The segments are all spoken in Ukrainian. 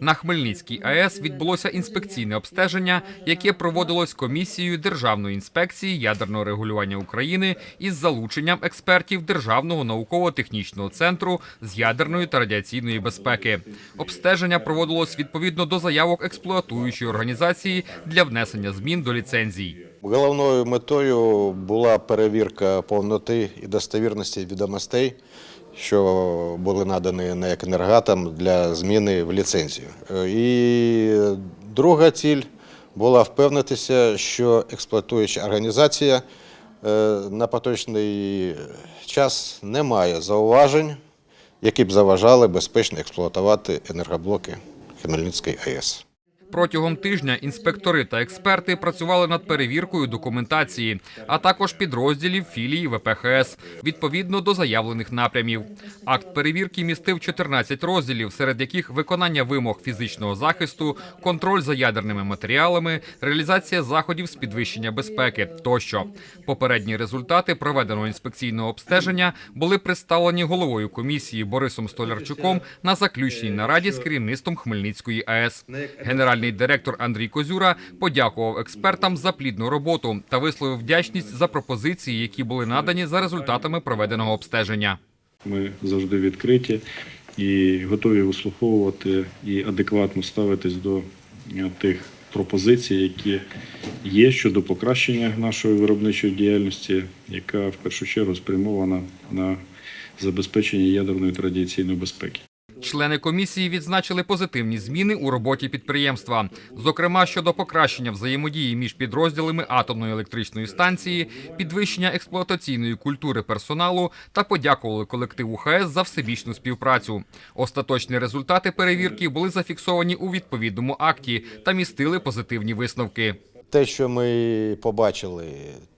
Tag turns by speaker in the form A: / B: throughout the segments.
A: На Хмельницькій АЕС відбулося інспекційне обстеження, яке проводилось комісією Державної інспекції ядерного регулювання України із залученням експертів Державного науково-технічного центру з ядерної та радіаційної безпеки. Обстеження проводилось відповідно до заявок експлуатуючої організації для внесення змін до ліцензій.
B: Головною метою була перевірка повноти і достовірності відомостей, що були надані на енергатам для зміни в ліцензію. Е, І друга ціль була впевнитися, що експлуатуюча організація е, на поточний час не має зауважень, які б заважали безпечно експлуатувати енергоблоки Хмельницької АЕС.
A: Протягом тижня інспектори та експерти працювали над перевіркою документації, а також підрозділів філії ВПХС відповідно до заявлених напрямів. Акт перевірки містив 14 розділів, серед яких виконання вимог фізичного захисту, контроль за ядерними матеріалами, реалізація заходів з підвищення безпеки тощо. Попередні результати проведеного інспекційного обстеження були представлені головою комісії Борисом Столярчуком на заключній нараді з керівництвом Хмельницької АЕС. Генеральний директор Андрій Козюра подякував експертам за плідну роботу та висловив вдячність за пропозиції, які були надані за результатами проведеного обстеження.
C: Ми завжди відкриті і готові вислуховувати і адекватно ставитись до е, тих пропозицій, які є щодо покращення нашої виробничої діяльності, яка в першу чергу спрямована на забезпечення ядерної та радіаційної безпеки.
A: Члени комісії відзначили позитивні зміни у роботі підприємства, зокрема щодо покращення взаємодії між підрозділами атомної електричної станції, підвищення експлуатаційної культури персоналу та подякували колективу ХАЕС за всебічну співпрацю. Остаточні результати перевірки були зафіксовані у відповідному акті та містили позитивні висновки.
B: Те, що ми побачили,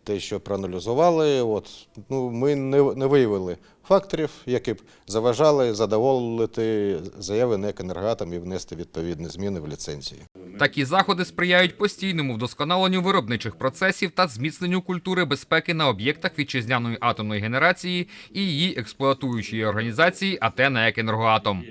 B: те, що проаналізували, от, ну, ми не, не виявили факторів, які б заважали задоволити заяви НЕК «Енергоатом» і внести відповідні зміни в ліцензії.
A: Такі заходи сприяють постійному вдосконаленню виробничих процесів та зміцненню культури безпеки на об'єктах вітчизняної атомної генерації і її експлуатуючої організації АТ «НАЕК Енергоатом».